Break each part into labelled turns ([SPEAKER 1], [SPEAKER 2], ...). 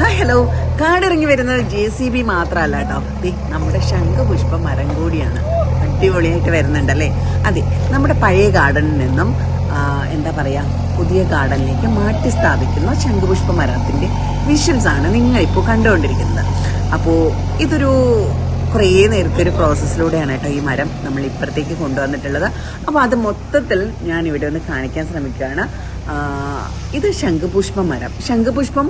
[SPEAKER 1] Hi hello കാടിറങ്ങി വരുന്നത് J C B മാത്രമല്ല കേട്ടോ. നമ്മുടെ ശംഖുപുഷ്പ മരം കൂടിയാണ്. അടിപൊളിയായിട്ട് വരുന്നുണ്ടല്ലേ? അതെ നമ്മുടെ പഴയ ഗാർഡനിൽ നിന്നും എന്താ പറയുക പുതിയ ഗാർഡനിലേക്ക് മാറ്റി സ്ഥാപിക്കുന്ന ശംഖുപുഷ്പ മരത്തിന്റെ വിഷ്വൽസ് ആണ് നിങ്ങൾ ഇപ്പോൾ കണ്ടുകൊണ്ടിരിക്കുന്നത്. അപ്പോൾ ഇതൊരു കുറേ നേരത്തെ ഒരു പ്രോസസ്സിലൂടെയാണ് കേട്ടോ ഈ മരം നമ്മൾ ഇപ്പുറത്തേക്ക് കൊണ്ടുവന്നിട്ടുള്ളത്. അപ്പോൾ അത് മൊത്തത്തിൽ ഞാൻ ഇവിടെ ഒന്ന് കാണിക്കാൻ ശ്രമിക്കുകയാണ്. ഇത് ശംഖുപുഷ്പ മരം. ശംഖുപുഷ്പം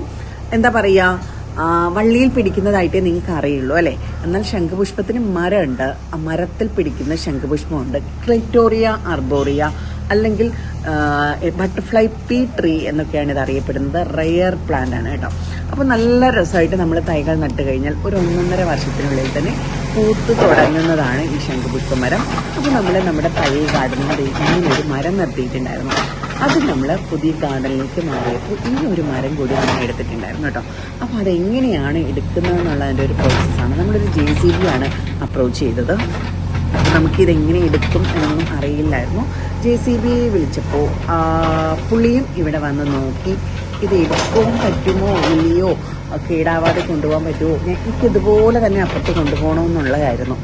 [SPEAKER 1] എന്താ പറയുക വള്ളിയിൽ പിടിക്കുന്നതായിട്ടേ നിങ്ങൾക്ക് അറിയുള്ളൂ അല്ലേ? എന്നാൽ ശംഖുപുഷ്പത്തിന് മരമുണ്ട്. ആ മരത്തിൽ പിടിക്കുന്ന ശംഖുപുഷ്പമുണ്ട്. ക്ലിറ്റോറിയ അർബോറിയ അല്ലെങ്കിൽ ബട്ടർഫ്ലൈ പീ ട്രീ എന്നൊക്കെയാണ് ഇത് അറിയപ്പെടുന്നത്. റെയർ പ്ലാന്റ് ആണ് കേട്ടോ. അപ്പോൾ നല്ല രസമായിട്ട് നമ്മൾ തൈകൾ നട്ട് കഴിഞ്ഞാൽ ഒരു ഒന്നൊന്നര വർഷത്തിനുള്ളിൽ തന്നെ പൂത്ത് തുടങ്ങുന്നതാണ് ഈ ശംഖുപുഷ്പ മരം അപ്പോൾ നമ്മൾ നമ്മുടെ തൈ ഗാർഡനിൽ ഇങ്ങനെ ഒരു മരം നിർത്തിയിട്ടുണ്ടായിരുന്നു. അത് നമ്മൾ പുതിയ ഗാർഡനിലേക്ക് മാറിയപ്പോൾ ഈ ഒരു മരം കൂടി നമ്മൾ എടുത്തിട്ടുണ്ടായിരുന്നു കേട്ടോ. അപ്പോൾ അതെങ്ങനെയാണ് എടുക്കുന്നതെന്നുള്ളതിന്റെ ഒരു പ്രോസസ്സാണ് നമ്മളൊരു ജെ സി ബി ആണ് അപ്രോച്ച് ചെയ്തത്. നമുക്കിതെങ്ങനെ എടുക്കും എന്നൊന്നും അറിയില്ലായിരുന്നു. ജെ സി ബി വിളിച്ചപ്പോൾ പുള്ളിയും ഇവിടെ വന്ന് നോക്കി ഇത് എടുക്കാൻ പറ്റുമോ ഇല്ലയോ? കേടാവാതെ കൊണ്ടുപോകാൻ പറ്റുമോ? എനിക്ക് ഇതുപോലെ തന്നെ അപ്പുറത്ത് കൊണ്ടുപോകണമെന്നുള്ളതായിരുന്നു.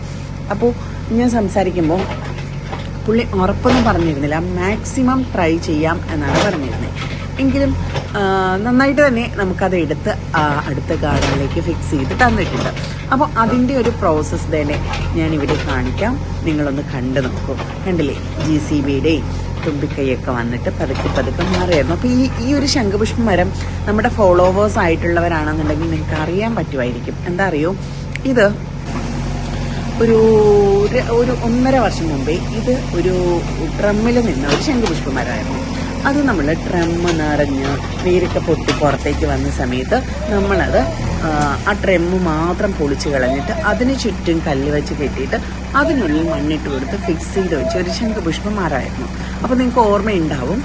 [SPEAKER 1] അപ്പോൾ ഞാൻ സംസാരിക്കുമ്പോൾ പുള്ളി ഉറപ്പൊന്നും പറഞ്ഞിരുന്നില്ല. മാക്സിമം ട്രൈ ചെയ്യാം എന്നാണ് പറഞ്ഞിരുന്നത്. എങ്കിലും നന്നായിട്ട് തന്നെ നമുക്കത് എടുത്ത് അടുത്ത ഗാർഡനിലേക്ക് ഫിക്സ് ചെയ്ത് തന്നിട്ടുണ്ട്. അപ്പോൾ അതിന്റെ ഒരു പ്രോസസ്സ് തന്നെ ഞാനിവിടെ കാണിക്കാം. നിങ്ങളൊന്ന് കണ്ടു നോക്കൂ. കണ്ടില്ലേ? ജി സി ബിയുടെയും തുമ്പിക്കൈയൊക്കെ വന്നിട്ട് പതുക്കെ പതുക്കെ മാറിയായിരുന്നു. അപ്പോൾ ഈ ഈ ഒരു ശംഖുപുഷ്പ മരം നമ്മുടെ ഫോളോവേഴ്സ് ആയിട്ടുള്ളവരാണെന്നുണ്ടെങ്കിൽ നിങ്ങൾക്ക് അറിയാൻ പറ്റുമായിരിക്കും. എന്താ അറിയോ? ഇത് ഒരു ര- ഒരു ഒന്നര വർഷം മുമ്പേ ഇത് ഒരു ഡ്രമ്മിൽ നിന്ന ഒരു ശംഖുപുഷ്പമരമായിരുന്നു അത് നമ്മൾ ഡ്രമ്മ് നിറഞ്ഞ് നേരിട്ട് പൊട്ടി പുറത്തേക്ക് വന്ന സമയത്ത് നമ്മളത് ആ, ഡ്രമ്മ് മാത്രം പൊളിച്ച് കളഞ്ഞിട്ട് അതിന് ചുറ്റും കല്ല് വെച്ച് കെട്ടിയിട്ട് അതിനുള്ളിൽ മണ്ണിട്ട് കൊടുത്ത് ഫിക്സ് ചെയ്ത് വെച്ച് ഒരു ശംഖുപുഷ്പ മരമായിരുന്നു അപ്പോൾ നിങ്ങൾക്ക് ഓർമ്മയുണ്ടാവും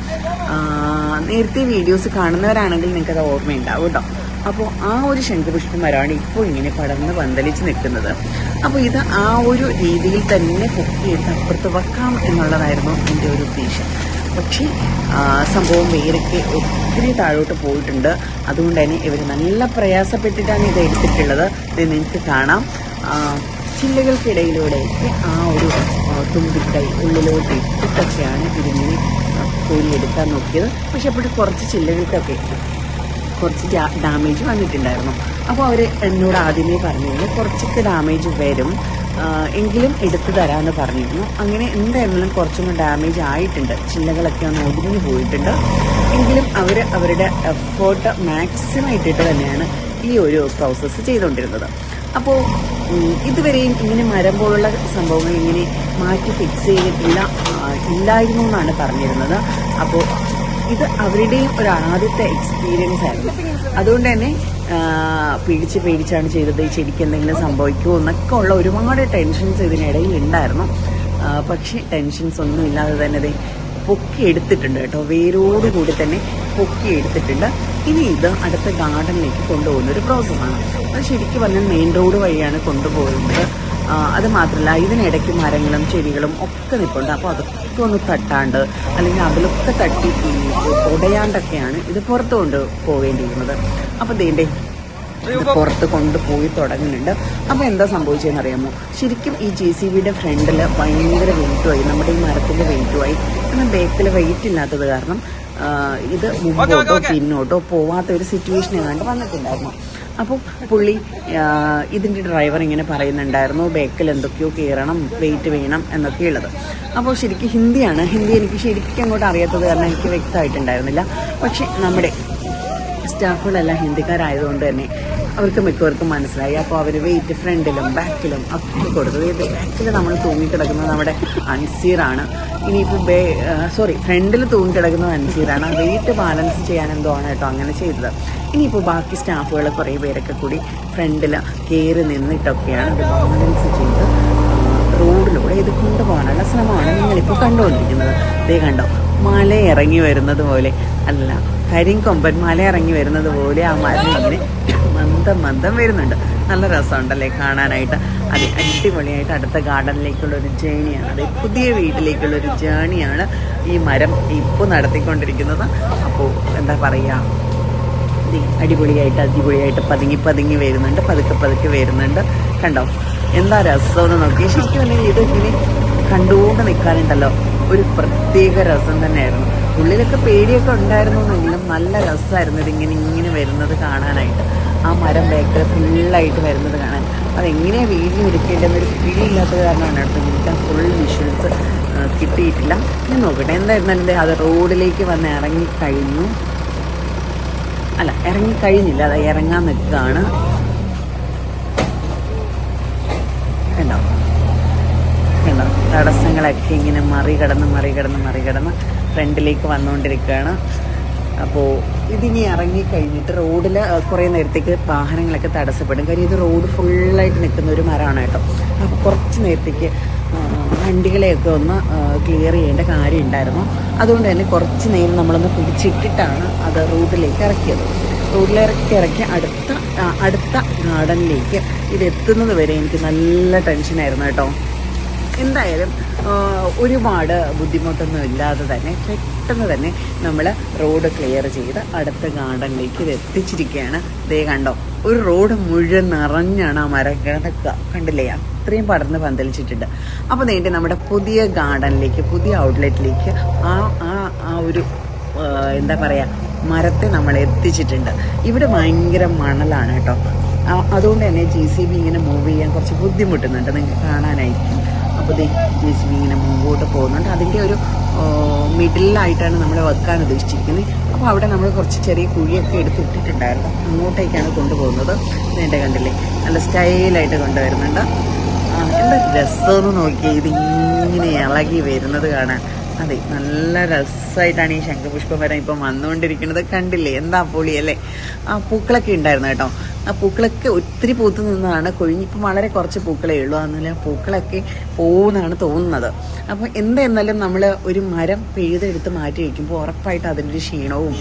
[SPEAKER 1] നേരത്തെ വീഡിയോസ് കാണുന്നവരാണെങ്കിൽ നിങ്ങൾക്കത് ഓർമ്മയുണ്ടാവും കേട്ടോ അപ്പോൾ ആ ഒരു ശംഖുപുഷ്പന്മാരാണ് ഇപ്പോൾ ഇങ്ങനെ പടർന്ന് പന്തലിച്ച് നിൽക്കുന്നത്. അപ്പോൾ ഇത് ആ ഒരു രീതിയിൽ തന്നെ പൊക്കിയെടുത്ത് അപ്പുറത്ത് വെക്കാം എന്നുള്ളതായിരുന്നു എന്റെ ഒരു ഉദ്ദേശം. പക്ഷേ സംഭവം വേരൊക്കെ ഒത്തിരി താഴോട്ട് പോയിട്ടുണ്ട്. അതുകൊണ്ട് തന്നെ ഇവർ നല്ല പ്രയാസപ്പെട്ടിട്ടാണ് ഇത് എടുത്തിട്ടുള്ളത്. ഇത് നിങ്ങൾക്ക് കാണാം. ചില്ലകൾക്കിടയിലൂടെയൊക്കെ ആ ഒരു തുമ്പിക്കൈ ഉള്ളിലോട്ട് ഇട്ടിട്ടൊക്കെയാണ് ഇതിങ്ങനെ കോരിയെടുക്കാൻ നോക്കിയത്. പക്ഷെ അപ്പോൾ കുറച്ച് ചില്ലകൾക്കൊക്കെ കുറച്ച് ഡാമേജ് വന്നിട്ടുണ്ടായിരുന്നു. അപ്പോൾ അവർ എന്നോട് ആദ്യമേ പറഞ്ഞിരുന്നു കുറച്ചൊക്കെ ഡാമേജ് വരും. എങ്കിലും എടുത്തു തരാമെന്ന് പറഞ്ഞിരുന്നു. അങ്ങനെ എന്തായിരുന്നാലും കുറച്ചൊന്നും ഡാമേജ് ആയിട്ടുണ്ട്. ചില്ലകളൊക്കെ ഒന്ന് ഒതുങ്ങി പോയിട്ടുണ്ട്. എങ്കിലും അവർ അവരുടെ എഫേർട്ട് മാക്സിമം ഇട്ടിട്ട് തന്നെയാണ് ഈ ഒരു പ്രോസസ്സ് ചെയ്തുകൊണ്ടിരുന്നത് അപ്പോൾ ഇതുവരെയും ഇങ്ങനെ മരം പോലുള്ള സംഭവങ്ങൾ ഇങ്ങനെ മാറ്റി ഫിക്സ് ചെയ്തിട്ടില്ല ഇല്ലായിരുന്നു എന്നാണ് പറഞ്ഞിരുന്നത്. അപ്പോൾ ഇത് അവരുടെയും ഒരു ആദ്യത്തെ എക്സ്പീരിയൻസ് ആയിരുന്നു. അതുകൊണ്ട് തന്നെ പേടിച്ച് പേടിച്ചാണ് ചെയ്തത്. ശരിക്കും എന്തെങ്കിലും സംഭവിക്കുമോ എന്നൊക്കെ ഉള്ള ഒരുപാട് ടെൻഷൻസ് ഇതിനിടയിൽ ഉണ്ടായിരുന്നു. പക്ഷേ ടെൻഷൻസ് ഒന്നും ഇല്ലാതെ തന്നെ പൊക്കി എടുത്തിട്ടുണ്ട് കേട്ടോ. വേരോടുകൂടി തന്നെ പൊക്കി എടുത്തിട്ടുണ്ട്. ഇനി ഇത് അടുത്ത ഗാർഡനിലേക്ക് കൊണ്ടുപോകുന്ന ഒരു പ്രോസസ്സാണ് അത് ശരിക്കും പറഞ്ഞാൽ മെയിൻ റോഡ് വഴിയാണ് കൊണ്ടുപോകുന്നത്. അത് മാത്രമല്ല ഇതിനിടയ്ക്ക് മരങ്ങളും ചെടികളും ഒക്കെ നിൽപ്പുണ്ട് അപ്പോൾ അതൊക്കെ ഒന്ന് തട്ടാണ്ട് അല്ലെങ്കിൽ അതിലൊക്കെ തട്ടി ഉടയാണ്ടൊക്കെയാണ് ഇത് പുറത്ത് കൊണ്ട് പോകേണ്ടിയിരുന്നത് അപ്പോൾ ദേണ്ടേ ഇത് പുറത്ത് കൊണ്ടുപോയി തുടങ്ങുന്നുണ്ട്. അപ്പോൾ എന്താ സംഭവിച്ചതെന്ന് അറിയാമോ? ശരിക്കും ഈ ജെ സി ബിയുടെ ഫ്രണ്ടിൽ ഭയങ്കര വെയിറ്റുമായി നമ്മുടെ ഈ മരത്തിന്റെ വെയിറ്റുമായി എന്നാൽ ബേക്കിൽ വെയിറ്റ് ഇല്ലാത്തത് കാരണം ഇത് മുമ്പോട്ടോ പിന്നോട്ടോ പോവാത്ത ഒരു സിറ്റുവേഷൻ ഏതാണ്ട് വന്നിട്ടുണ്ടായിരുന്നു. അപ്പോൾ പുള്ളി ഇതിന്റെ ഡ്രൈവർ ഇങ്ങനെ പറയുന്നുണ്ടായിരുന്നു ബേക്കിൽ എന്തൊക്കെയോ കയറണം വെയിറ്റ് വേണം എന്നൊക്കെ ഉള്ളത് അപ്പോൾ ശരിക്കും ഹിന്ദിയാണ്. ഹിന്ദി എനിക്ക് ശരിക്കും അങ്ങോട്ട് അറിയാത്തത് കാരണം എനിക്ക് വ്യക്തമായിട്ടുണ്ടായിരുന്നില്ല. പക്ഷേ നമ്മുടെ സ്റ്റാഫുകളെല്ലാം ഹിന്ദിക്കാരായതുകൊണ്ട് തന്നെ അവർക്ക് മിക്കവർക്കും മനസ്സിലായി. അപ്പോൾ അവർ വെയിറ്റ് ഫ്രണ്ടിലും ബാക്കിലും ഒക്കെ കൊടുത്തു ഇത് ബാക്കിൽ നമ്മൾ തൂങ്ങിക്കിടക്കുന്നത് നമ്മുടെ അൻസീറാണ് ഇനിയിപ്പോൾ ബേ സോറി ഫ്രണ്ടിൽ തൂങ്ങിക്കിടക്കുന്നത് അൻസീറാണ് വെയിറ്റ് ബാലൻസ് ചെയ്യാൻ എന്തോ ആണ് കേട്ടോ അങ്ങനെ ചെയ്തത്. ഇനിയിപ്പോൾ ബാക്കി സ്റ്റാഫുകൾ കുറേ പേരൊക്കെ കൂടി ഫ്രണ്ടിൽ കയറി നിന്നിട്ടൊക്കെയാണ് ഇത് ബാലൻസ് ചെയ്ത് റോഡിലൂടെ ഇത് കൊണ്ടുപോകാനുള്ള ശ്രമമാണ് നിങ്ങളിപ്പോൾ കണ്ടുകൊണ്ടിരിക്കുന്നത്. ദേ കണ്ടോ മല ഇറങ്ങി വരുന്നത് പോലെ. അല്ല കരിങ്കൊമ്പൻ മല ഇറങ്ങി വരുന്നത് പോലെ ആ മല ഇങ്ങനെ മന്ദം മന്ദം വരുന്നുണ്ട്. നല്ല രസമുണ്ടല്ലേ കാണാനായിട്ട്. അത് അടിപൊളിയായിട്ട് അടുത്ത ഗാർഡനിലേക്കുള്ള ഒരു ജേണിയാണ്. അത് പുതിയ വീട്ടിലേക്കുള്ള ഒരു ജേണിയാണ് ഈ മരം ഇപ്പോൾ നടത്തിക്കൊണ്ടിരിക്കുന്നത്. അപ്പോൾ എന്താ പറയുക അടിപൊളിയായിട്ട് അടിപൊളിയായിട്ട് പതുങ്ങി പതുങ്ങി വരുന്നുണ്ട് പതുക്കെ പതുക്കെ വരുന്നുണ്ട്. കണ്ടോ? എന്താ രസമെന്ന് നോക്കി. ശരിക്കും അല്ലെങ്കിൽ ഇത് ഇങ്ങനെ കണ്ടുകൊണ്ട് നിൽക്കാനുണ്ടല്ലോ ഒരു പ്രത്യേക രസം തന്നെയായിരുന്നു. ഉള്ളിലൊക്കെ പേടിയൊക്കെ ഉണ്ടായിരുന്നു എന്നെങ്കിലും നല്ല രസമായിരുന്നു ഇതിങ്ങനെ ഇങ്ങനെ വരുന്നത് കാണാനായിട്ട്. ആ മരം ബേക്കറി ഫുള്ളായിട്ട് വരുന്നത് കാണാൻ. അതെങ്ങനെയാണ് വീഡിയോ എടുക്കേണ്ടതെന്നൊരു പിടിയില്ലാത്തത് കാരണമാണ് അടുത്ത് ആ ഫുൾ വിഷ്വൽസ് കിട്ടിയിട്ടില്ല. ഞാൻ നോക്കട്ടെ. എന്തായിരുന്നാലും അത് റോഡിലേക്ക് വന്ന് ഇറങ്ങിക്കഴിഞ്ഞു അല്ല ഇറങ്ങി കഴിഞ്ഞില്ല. അത് ഇറങ്ങാൻ നിൽക്കുകയാണ്. കണ്ടോ? കണ്ടോ? തടസ്സങ്ങളൊക്കെ ഇങ്ങനെ മറികടന്ന് മറികടന്ന് മറികടന്ന് ഫ്രണ്ടിലേക്ക് വന്നുകൊണ്ടിരിക്കുകയാണ്. അപ്പോൾ ഇതിനി ഇറങ്ങി കഴിഞ്ഞിട്ട് റോഡിൽ കുറേ നേരത്തേക്ക് വാഹനങ്ങളൊക്കെ തടസ്സപ്പെടും. കാര്യം ഇത് റോഡ് ഫുള്ളായിട്ട് നിൽക്കുന്ന ഒരു മരമാണ് കേട്ടോ. അപ്പോൾ കുറച്ച് നേരത്തേക്ക് വണ്ടികളെയൊക്കെ ഒന്ന് ക്ലിയർ ചെയ്യേണ്ട കാര്യം ഉണ്ടായിരുന്നു അതുകൊണ്ട് തന്നെ കുറച്ച് നേരം നമ്മളൊന്ന് പിടിച്ചിട്ടിട്ടാണ് അത് റോഡിലേക്ക് ഇറക്കിയത്. റോഡിലിറക്കി ഇറക്കി അടുത്ത അടുത്ത ഗാർഡനിലേക്ക് ഇത് എത്തുന്നത് വരെ എനിക്ക് നല്ല ടെൻഷനായിരുന്നു കേട്ടോ. എന്തായാലും ഒരുപാട് ബുദ്ധിമുട്ടൊന്നും ഇല്ലാതെ തന്നെ പെട്ടെന്ന് തന്നെ നമ്മൾ റോഡ് ക്ലിയർ ചെയ്ത് അടുത്ത ഗാർഡനിലേക്ക് ഇത് എത്തിച്ചിരിക്കുകയാണ്. ദേ കണ്ടോ ഒരു റോഡ് മുഴുവൻ നിറഞ്ഞാണ് ആ മരം കണ്ടില്ലേ? അത്രയും പടർന്ന് പന്തലിച്ചിട്ടുണ്ട്. അപ്പോൾ നേരിട്ട് നമ്മുടെ പുതിയ ഗാർഡനിലേക്ക് പുതിയ ഔട്ട്ലെറ്റിലേക്ക് ആ ആ ആ ഒരു എന്താ പറയുക മരത്തെ നമ്മൾ എത്തിച്ചിട്ടുണ്ട്. ഇവിടെ ഭയങ്കര മണലാണ് കേട്ടോ. അതുകൊണ്ട് തന്നെ ജി സി ബി ഇങ്ങനെ മൂവ് ചെയ്യാൻ കുറച്ച് ബുദ്ധിമുട്ടുന്നുണ്ട്. നിങ്ങൾക്ക് കാണാനായിരിക്കും. അപ്പോൾ ദേ ജെ സി ബി ഇങ്ങനെ മുമ്പോട്ട് പോകുന്നുണ്ട്. അതിന്റെ ഒരു മിഡിലായിട്ടാണ് നമ്മൾ വെക്കാൻ ഉദ്ദേശിച്ചിരിക്കുന്നത്. അപ്പോൾ അവിടെ നമ്മൾ കുറച്ച് ചെറിയ കുഴിയൊക്കെ എടുത്തിട്ടിട്ടുണ്ടായിരുന്നു. അങ്ങോട്ടേക്കാണ് കൊണ്ടുപോകുന്നത്. നേണ്ട കണ്ടില്ലേ? നല്ല സ്റ്റൈലായിട്ട് കൊണ്ടുവരുന്നുണ്ട്. എന്താ രസമെന്ന് നോക്കിയാൽ ഇതിങ്ങനെ ഇളകി വരുന്നത് കാണാൻ. അതെ നല്ല രസമായിട്ടാണ് ഈ ശംഖുപുഷ്പം വരാൻ ഇപ്പം വന്നുകൊണ്ടിരിക്കുന്നത്. കണ്ടില്ലേ? എന്താ പൊളിയല്ലേ ആ പൂക്കളൊക്കെ ഉണ്ടായിരുന്നു കേട്ടോ. ആ പൂക്കളൊക്കെ ഒത്തിരി പൂത്ത് നിന്നതാണ്. കൊഴിഞ്ഞിപ്പം വളരെ കുറച്ച് പൂക്കളേ ഉള്ളൂ. അന്നല്ല പൂക്കളൊക്കെ പോകുന്നതാണ് തോന്നുന്നത്. അപ്പോൾ എന്തായിരുന്നാലും നമ്മൾ ഒരു മരം പിഴുതെടുത്ത് മാറ്റി വയ്ക്കുമ്പോൾ ഉറപ്പായിട്ട് അതിന്റെ ക്ഷീണവും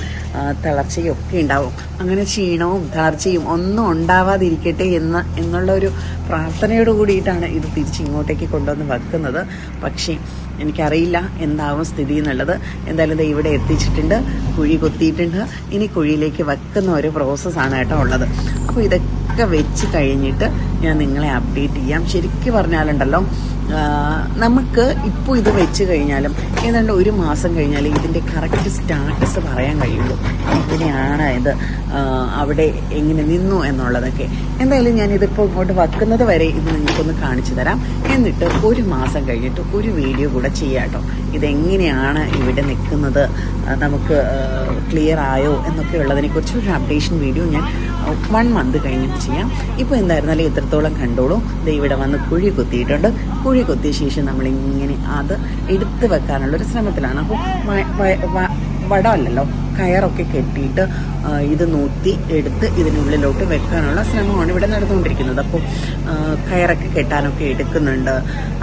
[SPEAKER 1] തളർച്ചയും ഒക്കെ ഉണ്ടാവും. അങ്ങനെ ക്ഷീണവും തളർച്ചയും ഒന്നും ഉണ്ടാവാതിരിക്കട്ടെ എന്ന എന്നുള്ള ഒരു പ്രാർത്ഥനയോട് കൂടിയിട്ടാണ് ഇത് തിരിച്ച് ഇങ്ങോട്ടേക്ക് കൊണ്ടുവന്ന് വെക്കുന്നത്. പക്ഷേ എനിക്കറിയില്ല എന്താവും സ്ഥിതി എന്നുള്ളത്. എന്തായാലും ഇവിടെ എത്തിച്ചിട്ടുണ്ട് കുഴി കൊത്തിയിട്ടുണ്ട്. ഇനി കുഴിയിലേക്ക് വെക്കുന്ന ഒരു പ്രോസസ്സാണ് കേട്ടോ ഉള്ളത്. ഇതൊക്കെ വെച്ച് കഴിഞ്ഞിട്ട് ഞാൻ നിങ്ങളെ അപ്ഡേറ്റ് ചെയ്യാം. ശരിക്കും പറഞ്ഞാലുണ്ടല്ലോ നമുക്ക് ഇപ്പോൾ ഇത് വെച്ച് കഴിഞ്ഞാലും ഏതാണ്ട് ഒരു മാസം കഴിഞ്ഞാൽ ഇതിന്റെ കറക്റ്റ് സ്റ്റാറ്റസ് പറയാൻ കഴിയുള്ളൂ. എങ്ങനെയാണ് ഇത് അവിടെ എങ്ങനെ നിന്നു എന്നുള്ളതൊക്കെ. എന്തായാലും ഞാൻ ഇതിപ്പോൾ ഇങ്ങോട്ട് വെക്കുന്നത് വരെ ഇത് നിങ്ങൾക്കൊന്ന് കാണിച്ചു തരാം. എന്നിട്ട് ഒരു മാസം കഴിഞ്ഞിട്ട് ഒരു വീഡിയോ കൂടെ ചെയ്യാട്ടോ ഇതെങ്ങനെയാണ് ഇവിടെ നിൽക്കുന്നത് നമുക്ക് ക്ലിയർ ആയോ എന്നൊക്കെ ഉള്ളതിനെക്കുറിച്ച് ഒരു അപ്ഡേഷൻ വീഡിയോ ഞാൻ വൺ മന്ത് കഴിഞ്ഞിട്ട് ചെയ്യാം. ഇപ്പോൾ എന്തായിരുന്നാലും എത്രത്തോളം കണ്ടോളൂ. ദേ ഇവിടെ വന്ന് കുഴി കുത്തിയിട്ടുണ്ട്. കുഴി കുത്തിയ ശേഷം നമ്മളിങ്ങനെ അത് എടുത്തു വെക്കാനുള്ള ഒരു ശ്രമത്തിലാണ്. അപ്പോൾ വടമല്ലല്ലോ? കയറൊക്കെ കെട്ടിയിട്ട് ഇത് നൂത്തി എടുത്ത് ഇതിനുള്ളിലോട്ട് വെക്കാനുള്ള ശ്രമമാണ് ഇവിടെ നടന്നുകൊണ്ടിരിക്കുന്നത്. അപ്പോൾ കയറൊക്കെ കെട്ടാനൊക്കെ എടുക്കുന്നുണ്ട്.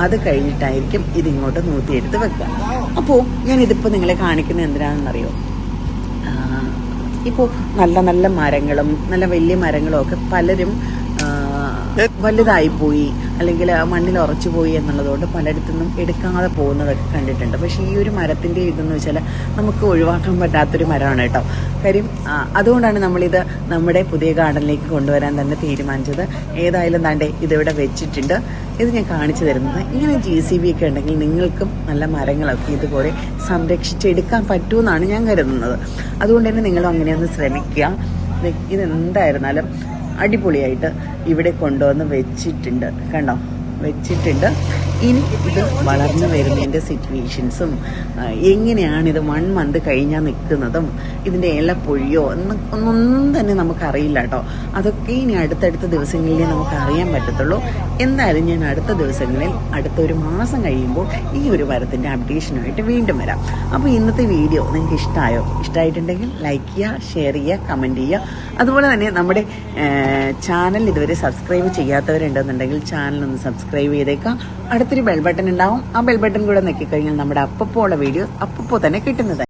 [SPEAKER 1] അത് കഴിഞ്ഞിട്ടായിരിക്കും ഇതിങ്ങോട്ട് നൂത്തി എടുത്ത് വെക്കുക. അപ്പോൾ ഞാൻ ഇതിപ്പോൾ നിങ്ങളെ കാണിക്കുന്നത് എന്തിനാണെന്നറിയോ? ഇപ്പോൾ നല്ല നല്ല മരങ്ങളും നല്ല വലിയ മരങ്ങളും ഒക്കെ പലരും വലുതായി പോയി അല്ലെങ്കിൽ മണ്ണിൽ ഉറച്ചു പോയി എന്നുള്ളതുകൊണ്ട് പലയിടത്തുനിന്നും എടുക്കാതെ പോകുന്നതൊക്കെ കണ്ടിട്ടുണ്ട്. പക്ഷെ ഈ ഒരു മരത്തിന്റെ ഇതെന്ന് വെച്ചാൽ നമുക്ക് ഒഴിവാക്കാൻ പറ്റാത്തൊരു മരമാണ് കേട്ടോ. കാര്യം അതുകൊണ്ടാണ് നമ്മളിത് നമ്മുടെ പുതിയ ഗാർഡനിലേക്ക് കൊണ്ടുവരാൻ തന്നെ തീരുമാനിച്ചത്. ഏതായാലും താണ്ടെ ഇതിവിടെ വെച്ചിട്ടുണ്ട്. ഇത് ഞാൻ കാണിച്ചു തരുന്നത്. ഇങ്ങനെ ജി സി ബി ഒക്കെ ഉണ്ടെങ്കിൽ നിങ്ങൾക്കും നല്ല മരങ്ങളൊക്കെ ഇതുപോലെ സംരക്ഷിച്ചെടുക്കാൻ പറ്റുമെന്നാണ് ഞാൻ കരുതുന്നത്. അതുകൊണ്ട് തന്നെ നിങ്ങളും അങ്ങനെയൊന്ന് ശ്രമിക്കുക. ഇതെന്തായിരുന്നാലും അടിപൊളിയായിട്ട് ഇവിടെ കൊണ്ടുവന്ന് വെച്ചിട്ടുണ്ട്. കണ്ടോ? വെച്ചിട്ടുണ്ട്. ഇനി ഇത് വളർന്നു വരുന്നതിന്റെ സിറ്റുവേഷൻസും എങ്ങനെയാണ് ഇത് വൺ മന്ത് കഴിഞ്ഞാൽ നിൽക്കുന്നതും ഇതിന്റെ ഇലപ്പൊഴിയോ ഒന്നും തന്നെ നമുക്കറിയില്ല കേട്ടോ. അതൊക്കെ ഇനി അടുത്തടുത്ത ദിവസങ്ങളിലേ നമുക്ക് അറിയാൻ പറ്റത്തുള്ളൂ. എന്തായാലും ഞാൻ അടുത്ത ദിവസങ്ങളിൽ അടുത്ത ഒരു മാസം കഴിയുമ്പോൾ ഈ ഒരു മരത്തിന്റെ അപ്ഡേഷനുമായിട്ട് വീണ്ടും വരാം. അപ്പോൾ ഇന്നത്തെ വീഡിയോ നിങ്ങൾക്ക് ഇഷ്ടമായോ ഇഷ്ടമായിട്ടുണ്ടെങ്കിൽ ലൈക്ക് ചെയ്യുക ഷെയർ ചെയ്യുക കമന്റ് ചെയ്യുക. അതുപോലെ തന്നെ നമ്മുടെ ചാനൽ ഇതുവരെ സബ്സ്ക്രൈബ് ചെയ്യാത്തവരുണ്ടെന്നുണ്ടെങ്കിൽ ചാനൽ ഒന്ന് സബ്സ്ക്രൈബ് ചെയ്തേക്കാം അടുത്തൊരു ബെൽ ബട്ടൺ ഉണ്ടാവും. ആ ബെൽ ബട്ടൺ കൂടെ നോക്കിക്കഴിഞ്ഞാൽ നമ്മുടെ അപ്പപ്പോൾ ഉള്ള വീഡിയോസ് അപ്പപ്പോൾ തന്നെ കിട്ടുന്നത്.